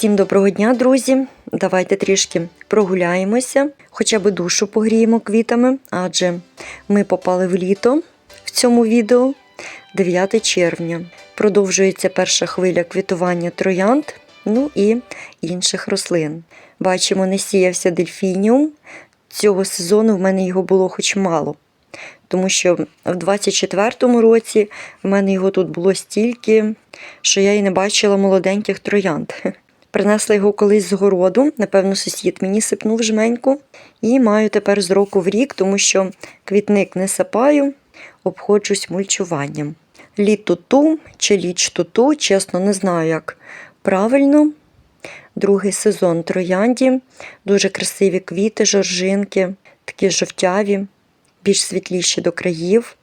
Всім доброго дня, друзі! Давайте трішки прогуляємося, хоча б душу погріємо квітами, адже ми попали в літо в цьому відео 9 червня. Продовжується перша хвиля квітування троянд, ну і інших рослин. Бачимо, не сіявся дельфініум. Цього сезону в мене його було хоч мало. Тому що в 24-му році в мене його тут було стільки, що я і не бачила молоденьких троянд. Принесла його колись з городу, напевно, сусід мені сипнув жменьку. І маю тепер з року в рік, тому що квітник не сапаю, обходжусь мульчуванням. Літ туту чи ліч туту, чесно, не знаю, як правильно. Другий сезон троянді, дуже красиві квіти, жоржинки, такі жовтяві, більш світліші до країв.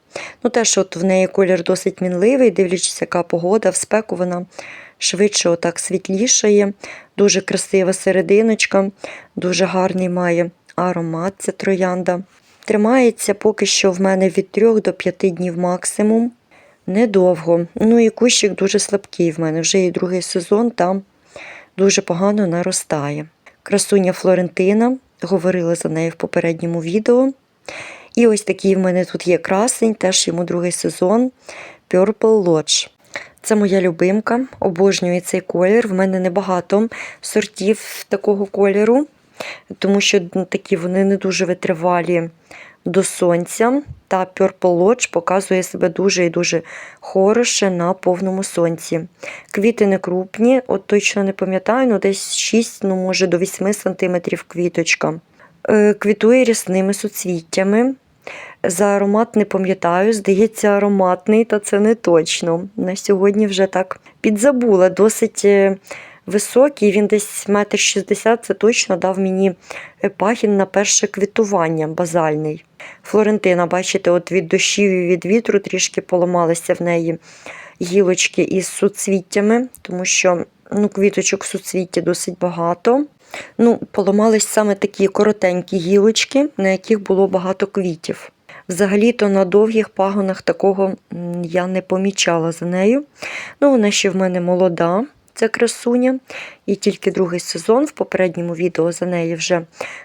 Ну, теж от в неї колір досить мінливий, дивлячись, яка погода, в спеку вона швидше отак світлішає, дуже красива серединочка, дуже гарний має аромат ця троянда. Тримається поки що в мене від 3 до 5 днів максимум. Недовго. Ну і кущик дуже слабкий в мене. Вже і другий сезон там дуже погано наростає. Красуня Флорентина, говорила за нею в попередньому відео. І ось такий в мене тут є красень, теж йому другий сезон Purple Lodge. Це моя любимка, обожнюю цей колір. В мене небагато сортів такого кольору, тому що такі вони не дуже витривалі до сонця. Та Purple Lodge показує себе дуже і дуже хороше на повному сонці. Квіти не крупні, от точно не пам'ятаю, ну десь 6, ну може до 8 см квіточка. Е, Квітує рясними суцвіттями. За аромат не пам'ятаю, здається, ароматний, та це не точно. На сьогодні вже так підзабула. Досить е, високий, він десь метр шістдесят, це точно дав мені пагін на перше квітування базальний. Флорентина, бачите, от від дощів і від вітру трішки поламалися в неї гілочки із суцвіттями, тому що ну, квіточок суцвіття досить багато. Ну, Поламались саме такі коротенькі гілочки, на яких було багато квітів. Взагалі-то на довгих пагонах такого я не помічала за нею. Ну, Вона ще в мене молода, ця красуня. І тільки другий сезон в попередньому відео за неї вже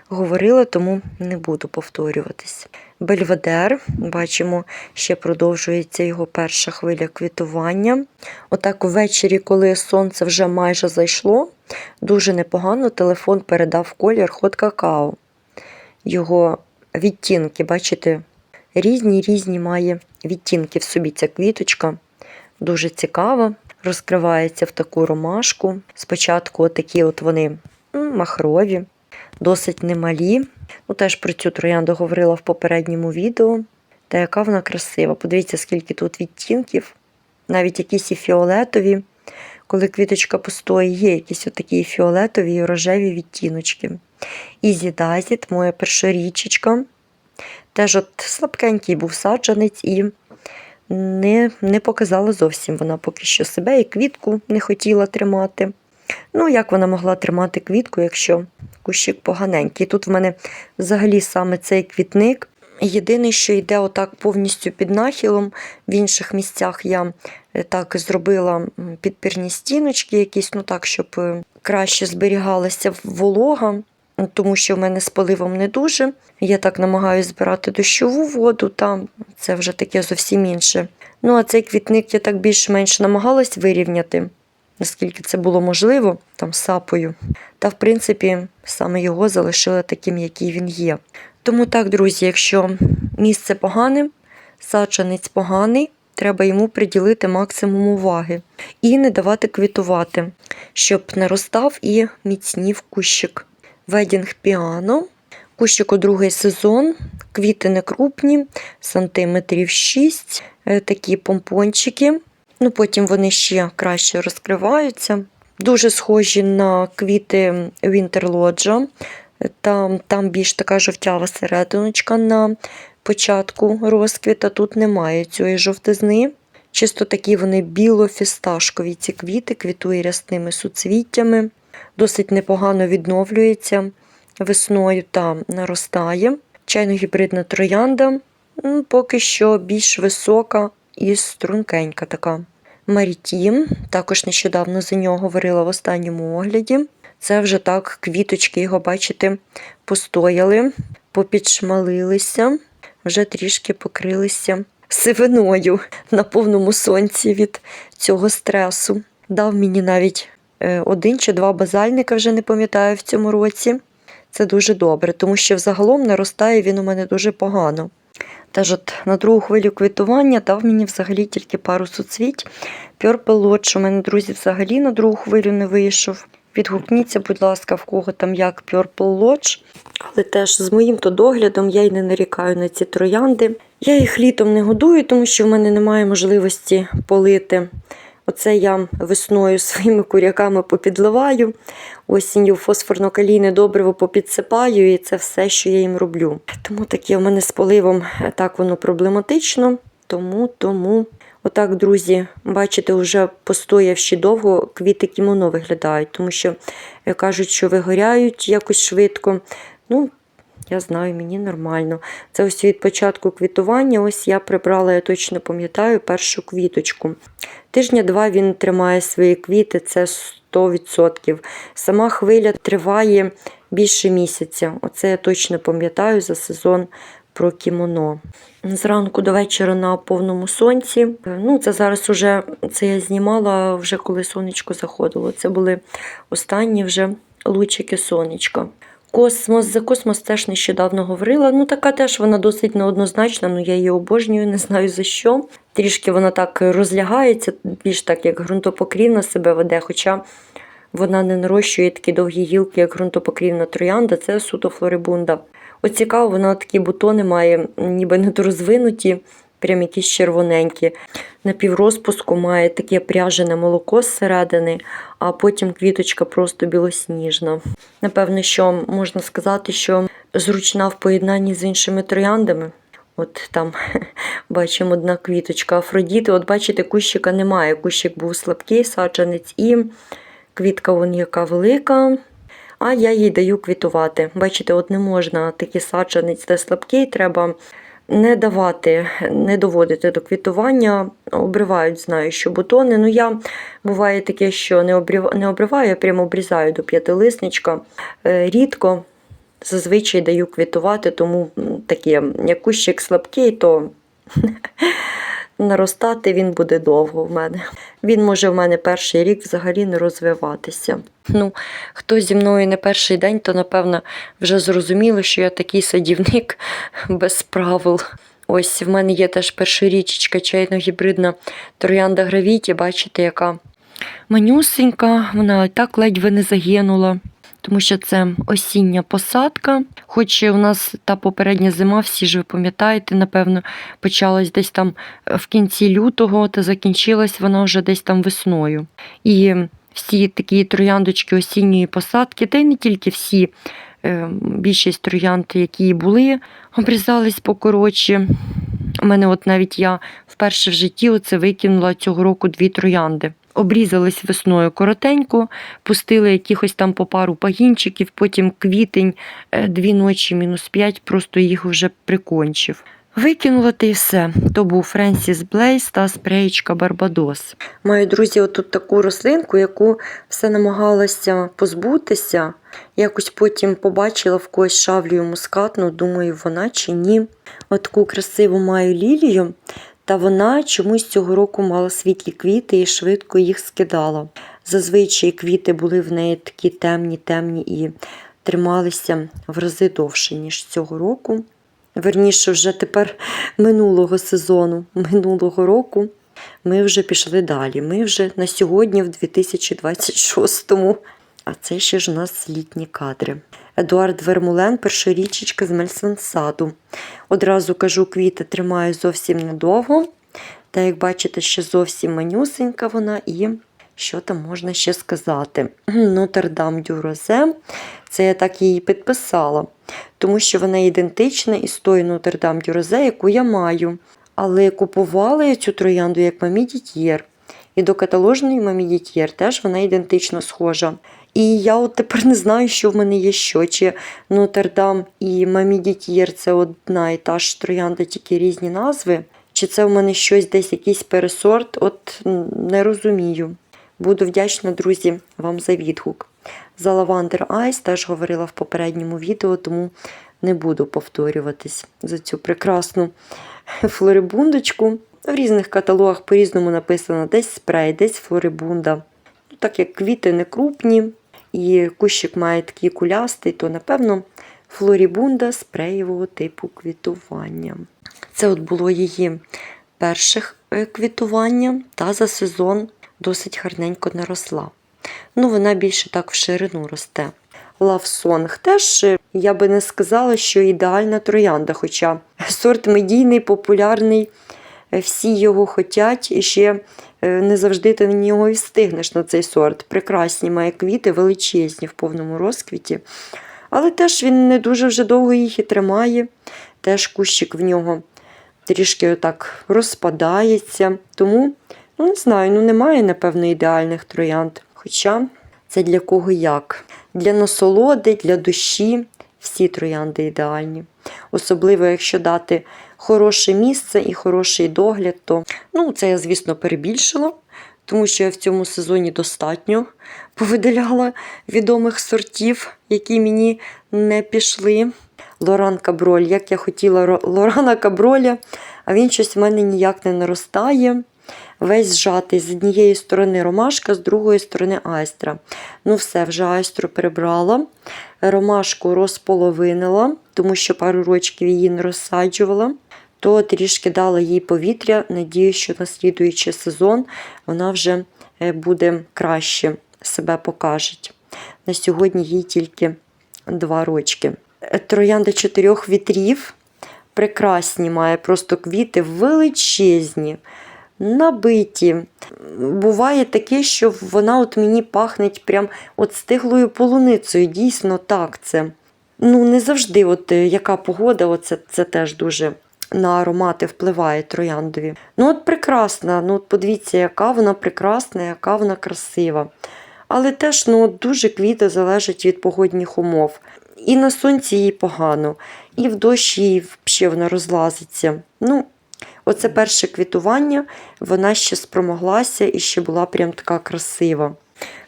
говорила, тому не буду повторюватись. Бельведер, бачимо, ще продовжується його перша хвиля квітування. Отак ввечері, коли сонце вже майже зайшло, дуже непогано телефон передав колір хот какао. Його відтінки, бачите, різні різні має відтінки в собі ця квіточка. Дуже цікава. Розкривається в таку ромашку. Спочатку такі от вони махрові, досить немалі. Ну, Теж про цю троянду говорила в попередньому відео. Та яка вона красива. Подивіться, скільки тут відтінків, навіть якісь і фіолетові. Коли квіточка постоїть, є якісь отакі фіолетові і рожеві відтіночки. Ізі Дазіт, моя першорічечка. Теж от слабкенький був саджанець і не не показала зовсім вона поки що себе і квітку не хотіла тримати. Ну, як вона могла тримати квітку, якщо кущик поганенький. Тут в мене взагалі саме цей квітник. Єдине, що йде отак повністю під нахилом. В інших місцях я е, так зробила підпірні стіночки, якісь, ну так, щоб е, краще зберігалася волога, тому що в мене з поливом не дуже. Я так намагаюся збирати дощову воду, там це вже таке зовсім інше. Ну, а цей квітник я так більш-менш намагалась вирівняти наскільки це було можливо, там сапою. Та, в принципі, саме його залишили таким, який він є. Тому так, друзі, якщо місце погане, саджанець поганий, треба йому приділити максимум уваги і не давати квітувати, щоб наростав і міцнів кущик. Ведінг піано. Кущик у другий сезон, квіти не крупні, сантиметрів 6, е, такі помпончики. Ну, Потім вони ще краще розкриваються. Дуже схожі на квіти Вінтерлоджа. Там там більш така жовтява серединочка на початку розквіта. Тут немає цієї жовтизни. Чисто такі вони біло-фісташкові ці квіти, квітує рясними суцвіттями. Досить непогано відновлюється весною та наростає. Чайно-гібридна троянда поки що більш висока і стрункенька така. Марітім. Також нещодавно за нього говорила в останньому огляді. Це вже так, квіточки його, бачите, постояли, попідшмалилися, вже трішки покрилися сивиною на повному сонці від цього стресу. Дав мені навіть один чи два базальника, вже не пам'ятаю в цьому році. Це дуже добре, тому що взагалом наростає він у мене дуже погано. Теж от на другу хвилю квітування дав мені взагалі тільки пару суцвіть. Purple Lodge у мене, друзі, взагалі на другу хвилю не вийшов. Відгукніться, будь ласка, в кого там як Purple Lodge. Але теж з моїм то доглядом я й не нарікаю на ці троянди. Я їх літом не годую, тому що в мене немає можливості полити. Оце я весною своїми куряками попідливаю, осінню фосфорно-калійне добриво попідсипаю, і це все, що я їм роблю. Тому таке в мене з поливом е, так воно проблематично. Тому, тому. Отак, друзі, бачите, вже постоявши довго, квіти кімоно виглядають, тому що е, кажуть, що вигоряють якось швидко. Ну, я знаю, мені нормально. Це ось від початку квітування. Ось я прибрала, я точно пам'ятаю, першу квіточку. Тижня-два він тримає свої квіти, це 100%. Сама хвиля триває більше місяця. Оце я точно пам'ятаю за сезон про кімоно. Зранку до вечора на повному сонці. Ну, це зараз уже це я знімала вже коли сонечко заходило. Це були останні вже лучики сонечка. Космос, за космос теж нещодавно говорила. Ну, така теж вона досить неоднозначна, ну я її обожнюю, не знаю за що. Трішки вона так розлягається, більш так як ґрунтопокрівна себе веде, хоча вона не нарощує такі довгі гілки, як ґрунтопокрівна троянда, це суто флорибунда. От цікаво, вона такі бутони має, ніби недорозвинуті, прям якісь червоненькі. На піврозпуску має таке пряжене молоко зсередини, а потім квіточка просто білосніжна. Напевно, що можна сказати, що зручна в поєднанні з іншими трояндами. От там бачимо одна квіточка Афродіти. От бачите, кущика немає. Кущик був слабкий, саджанець, і квітка вон яка велика. А я їй даю квітувати. Бачите, от не можна такий саджанець, де слабкий, треба не давати, не доводити до квітування. Обривають, знаю, що бутони. Ну, я буває таке, що не обрив... не обриваю, я прямо обрізаю до п'ятилисничка. Е, Рідко зазвичай даю квітувати, тому таке, як кущик слабкий, то наростати він буде довго в мене. Він може в мене перший рік взагалі не розвиватися. Ну, хто зі мною не перший день, то напевно вже зрозуміло, що я такий садівник без правил. Ось в мене є теж першорічечка чайно-гібридна троянда гравіті, бачите, яка манюсенька, вона так ледь не загинула. Тому що це осіння посадка. Хоч у нас та попередня зима, всі ж ви пам'ятаєте, напевно, почалась десь там е, в кінці лютого, та закінчилась вона вже десь там весною. І всі такі трояндочки осінньої посадки, та й не тільки всі, е, більшість троянд, які були, обрізались покоротші. У мене от навіть я вперше в житті оце викинула цього року дві троянди. Обрізались весною коротенько, пустили якихось там по пару пагінчиків, потім квітень, е, дві ночі, мінус п'ять, просто їх вже прикончив. Викинула ти і все. То був Френсіс Блейс та спреєчка Барбадос. Маю друзі, отут таку рослинку, яку все намагалася позбутися. Якось потім побачила в когось шавлію мускатну, думаю, вона чи ні. От таку красиву маю лілію. Та вона чомусь цього року мала світлі квіти і швидко їх скидала. Зазвичай квіти були в неї такі темні, темні і трималися в рази довше, ніж цього року. Верніше, вже тепер минулого сезону, минулого року ми вже пішли далі. Ми вже на сьогодні, в 2026-му. А це ще ж у нас літні кадри. Едуард Вермулен, першорічечка з Мельсенсаду. Одразу кажу, квіти тримаю зовсім недовго. Та, як бачите, ще зовсім манюсенька вона і що там можна ще сказати? Нотр-Дам дю Це я так її підписала, тому що вона ідентична із тою Нотр-Дам дю Розе, яку я маю. Але купувала я цю троянду як Мамі Дітьєр. І до каталожної Мамі Дітьєр теж вона ідентично схожа. І я от тепер не знаю, що в мене є що. Чи Нотр-Дам і Мамідітьєр це одна і та ж троянда, тільки різні назви. Чи це в мене щось десь якийсь пересорт? От не розумію. Буду вдячна, друзі, вам за відгук. За Lavender Ice теж говорила в попередньому відео, тому не буду повторюватись за цю прекрасну флорибундочку. В різних каталогах по-різному написано десь спрей, десь флорибунда. Ну, так як квіти не крупні і кущик має такий кулястий, то напевно флорібунда спреєвого типу квітування. Це от було її перших е, квітування, та за сезон досить гарненько наросла. Ну, вона більше так в ширину росте. Лавсонг теж е, я би не сказала, що ідеальна троянда, хоча сорт медійний, популярний, е, всі його хотять, і ще не завжди ти на нього і встигнеш на цей сорт. Прекрасні має квіти, величезні в повному розквіті. Але теж він не дуже вже довго їх і тримає. Теж кущик в нього трішки отак розпадається. Тому, ну не знаю, ну немає, напевно, ідеальних троянд. Хоча це для кого як. Для насолоди, для душі всі троянди ідеальні. Особливо, якщо дати хороше місце і хороший догляд, то ну, це я, звісно, перебільшила, тому що я в цьому сезоні достатньо повидаляла відомих сортів, які мені не пішли. Лоран Каброль, як я хотіла Лорана Каброля, а він щось в мене ніяк не наростає. Весь зжатий з однієї сторони ромашка, з другої сторони айстра. Ну, все, вже айстру перебрала. Ромашку розполовинила, тому що пару рочків її не розсаджувала. То трішки дала їй повітря. Надію, що на сезон вона вже е, буде краще себе покаже. На сьогодні їй тільки два рочки. Е, Троянда чотирьох вітрів. Прекрасні має просто квіти величезні, набиті. Буває таке, що вона от мені пахнеть прям от стиглою полуницею. Дійсно, так це. Ну, не завжди, от е, яка погода, оце, це теж дуже на аромати впливає трояндові. Ну, от прекрасна, ну от подивіться, яка вона прекрасна, яка вона красива. Але теж ну, дуже квіти залежать від погодних умов. І на сонці їй погано, і в дощі їй ще вона розлазиться. Ну, оце перше квітування, вона ще спромоглася і ще була прям така красива.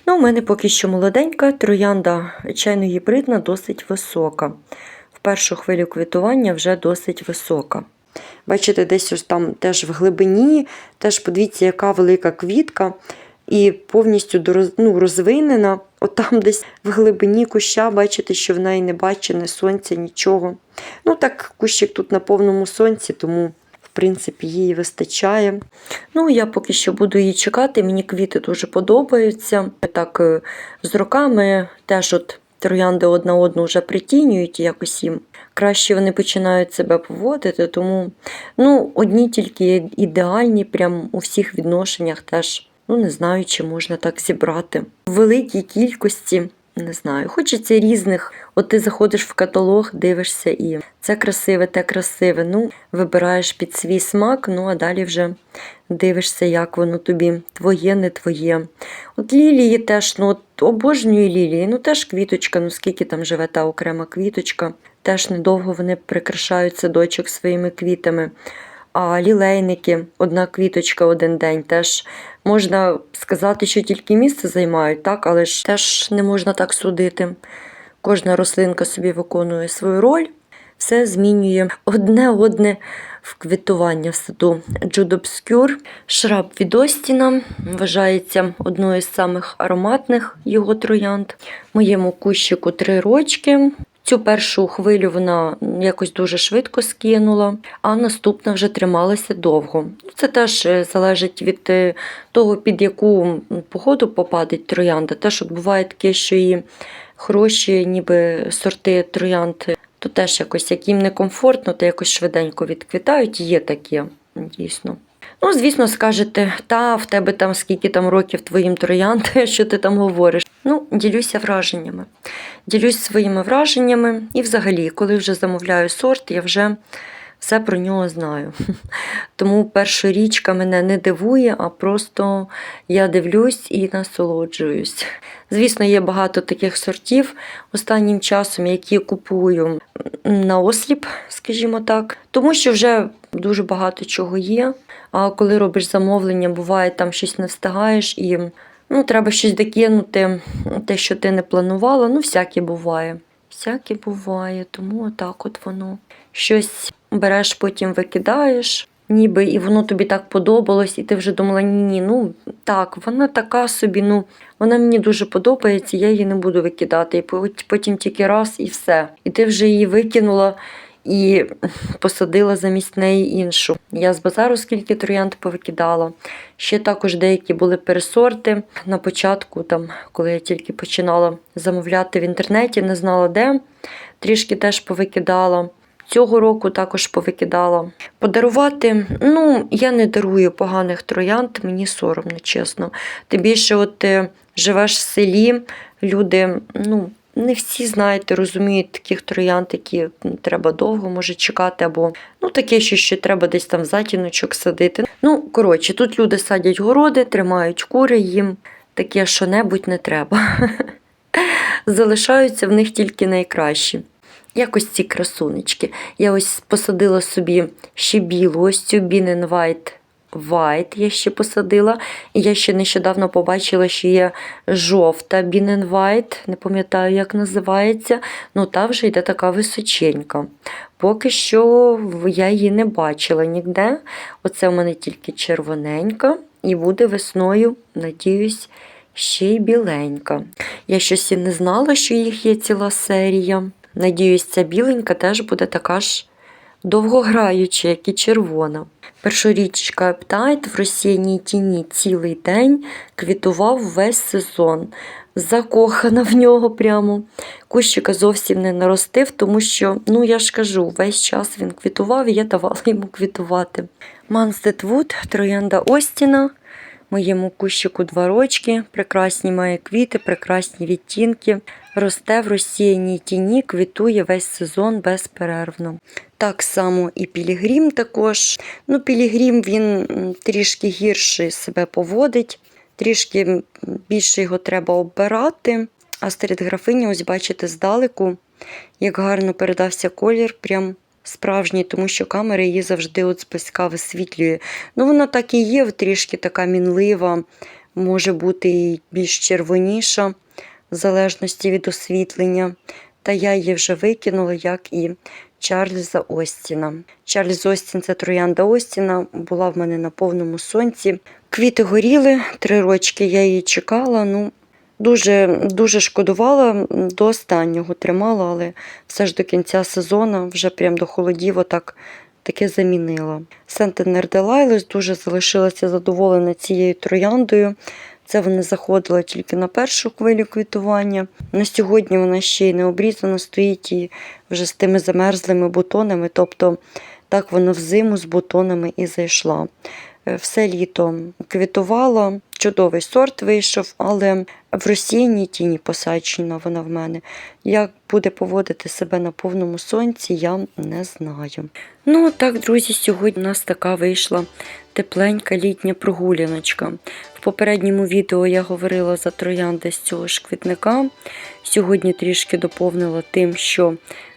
Ну, у мене поки що молоденька, троянда чайно-гібридна, досить висока. В першу хвилю квітування вже досить висока. Бачите, десь ось там теж в глибині, теж подивіться, яка велика квітка, і повністю ну, розвинена. От там десь в глибині куща, бачите, що в неї не бачить ні сонця, нічого. Ну так, кущик тут на повному сонці, тому, принципі, їй вистачає. Ну, я поки що буду її чекати. Мені квіти дуже подобаються. Так, е, з роками теж от троянди одна одну вже притінюють, якось їм краще вони починають себе поводити. Тому ну, одні тільки ідеальні, прям у всіх відношеннях теж. Ну, не знаю, чи можна так зібрати. В великій кількості, не знаю, хочеться різних. От ти заходиш в каталог, дивишся і це красиве, те красиве. Ну, вибираєш під свій смак, ну а далі вже дивишся, як воно тобі твоє, не твоє. От лілії теж, ну от обожнюю лілії, ну теж квіточка, ну скільки там живе та окрема квіточка. Теж недовго вони прикрашають садочок своїми квітами. А лілейники, одна квіточка один день, теж можна сказати, що тільки місце займають, так, але ж теж не можна так судити. Кожна рослинка собі виконує свою роль, все змінює одне одне в квітування в саду. Джудобскюр, шраб від Остіна, вважається одною з самих ароматних його троянд. Моєму кущику три рочки. Цю першу хвилю вона якось дуже швидко скинула, а наступна вже трималася довго. Це теж е, залежить від е, того, під яку погоду попадить троянда. Теж от буває таке, що і хороші, ніби сорти троянд, то теж якось, як їм некомфортно, то якось швиденько відквітають. Є таке, дійсно. Ну, звісно, скажете, та в тебе там скільки там років твоїм троянд, що ти там говориш. Ну, ділюся враженнями. Ділюсь своїми враженнями. І взагалі, коли вже замовляю сорт, я вже все про нього знаю. Тому першорічка мене не дивує, а просто я дивлюсь і насолоджуюсь. Звісно, є багато таких сортів останнім часом, які купую на осліп, скажімо так, тому що вже дуже багато чого є. А коли робиш замовлення, буває там щось не встигаєш і ну, треба щось докинути, те, що ти не планувала. Ну, всяке буває. Всяке буває, тому отак от воно. Щось береш, потім викидаєш. Ніби і воно тобі так подобалось, і ти вже думала, ні, ні, ну так, вона така собі, ну вона мені дуже подобається, я її не буду викидати. І потім тільки раз і все. І ти вже її викинула і посадила замість неї іншу. Я з базару скільки троянд повикидала. Ще також деякі були пересорти. На початку, там, коли я тільки починала замовляти в інтернеті, не знала де. Трішки теж повикидала. Цього року також повикидала. Подарувати, ну, я не дарую поганих троянд, мені соромно, чесно. Тим більше, от ти живеш в селі, люди, ну, не всі, знаєте, розуміють таких троянд, які треба довго може чекати, або ну, таке, що ще треба десь там затіночок садити. Ну, коротше, тут люди садять городи, тримають кури, їм таке що-небудь не треба. Залишаються в них тільки найкращі. Якось ці красунечки. Я ось посадила собі ще білу, ось цю Bean White White я ще посадила. І я ще нещодавно побачила, що є жовта Bean White, не пам'ятаю, як називається. Ну, та вже йде така височенька. Поки що я її не бачила ніде. Оце в мене тільки червоненька, і буде весною, надіюсь, ще й біленька. Я щось і не знала, що їх є ціла серія. Надіюсь, ця біленька теж буде така ж довгограюча, як і червона. Першорічка Ептайт в розсіяній тіні цілий день квітував весь сезон. Закохана в нього прямо. Кущика зовсім не наростив, тому що, ну я ж кажу, весь час він квітував і я давала йому квітувати. Манстед Вуд, троянда Остіна. Моєму кущику два рочки, прекрасні має квіти, прекрасні відтінки. Росте в розсіяній тіні, квітує весь сезон безперервно. Так само і Пілігрім також. Ну, Пілігрім він трішки гірше себе поводить, трішки більше його треба оббирати. А серед графині, ось бачите, здалеку, як гарно передався колір, прям справжній, тому що камера її завжди от зблизька висвітлює. Ну, вона так і є, трішки така мінлива, може бути і більш червоніша, в залежності від освітлення. Та я її вже викинула, як і Чарльза Остіна. Чарльз Остін це троянда Остіна, була в мене на повному сонці. Квіти горіли, три рочки я її чекала. Ну, Дуже, дуже шкодувала, до останнього тримала, але все ж до кінця сезону, вже прям до холодів, отак таке замінила. Сентенер Делайлес дуже залишилася задоволена цією трояндою. Це вона заходила тільки на першу хвилю квітування. На сьогодні вона ще й не обрізана, стоїть і вже з тими замерзлими бутонами. Тобто так вона взиму з бутонами і зайшла. Е, Все літо квітувала, чудовий сорт вийшов, але в розсіяній тіні посаджена вона в мене. Як буде поводити себе на повному сонці, я не знаю. Ну, так, друзі, сьогодні у нас така вийшла тепленька літня прогуляночка. В попередньому відео я говорила за троянди з цього ж квітника. Сьогодні трішки доповнила тим, що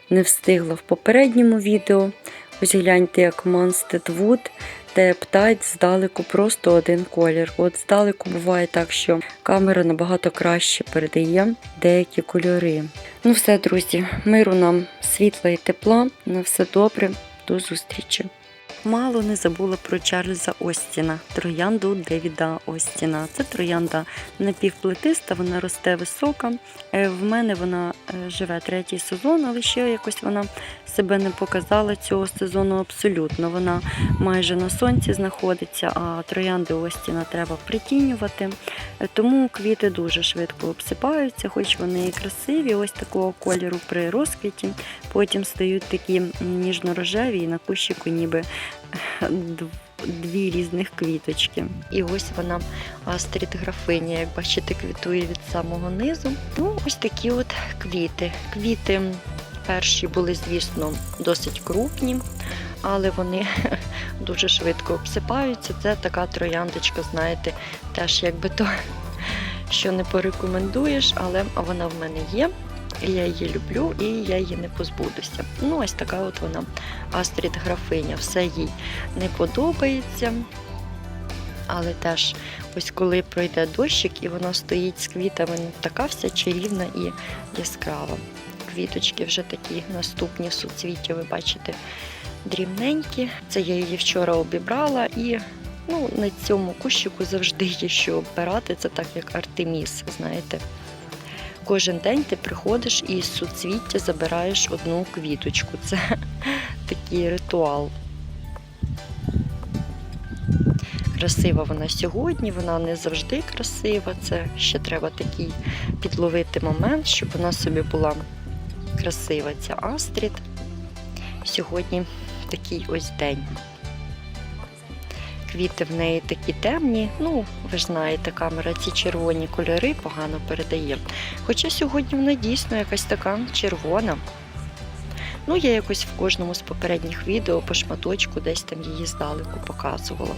не встигла в попередньому відео. Ось гляньте, як Манстед Вуд птать здалеку просто один колір. От здалеку буває так, що камера набагато краще передає деякі кольори. Ну все, друзі, миру нам, світла і тепла. На все добре, до зустрічі. Мало не забула про Чарльза Остіна, троянду Девіда Остіна. Це троянда напівплетиста, вона росте висока. Е, В мене вона е, живе третій сезон, але ще якось вона себе не показала цього сезону абсолютно. Вона майже на сонці знаходиться, а троянди Остіна треба притінювати. Е, Тому квіти дуже швидко обсипаються, хоч вони і красиві, ось такого кольору при розквіті. Потім стають такі ніжно-рожеві і на кущику ніби дві різних квіточки. І ось вона астрід графиня, як бачите, квітує від самого низу. Ну, ось такі от квіти. Квіти Перші були, звісно, досить крупні, але вони дуже швидко обсипаються. Це така трояндочка, знаєте, теж якби то, що не порекомендуєш, але вона в мене є. Я її люблю, і я її не позбудуся. Ну, ось така от вона Астрід графиня. Все їй не подобається. Але теж, ось коли пройде дощик, і вона стоїть з квітами, ну, така вся чарівна і яскрава. Квіточки вже такі наступні суцвіття, ви бачите, дрібненькі. Це я її вчора обібрала і ну, на цьому кущику завжди є що обирати. Це так як Артеміс, знаєте. Кожен день ти приходиш і з суцвіття забираєш одну квіточку. Це такий ритуал. Красива вона сьогодні, вона не завжди красива. Це ще треба такий підловити момент, щоб вона собі була красива. Ця Астрід. Сьогодні такий ось день. Квіти в неї такі темні. Ну, ви знаєте, камера ці червоні кольори погано передає. Хоча сьогодні вона дійсно якась така червона. Ну, я якось в кожному з попередніх відео по шматочку десь там її здалеку показувала.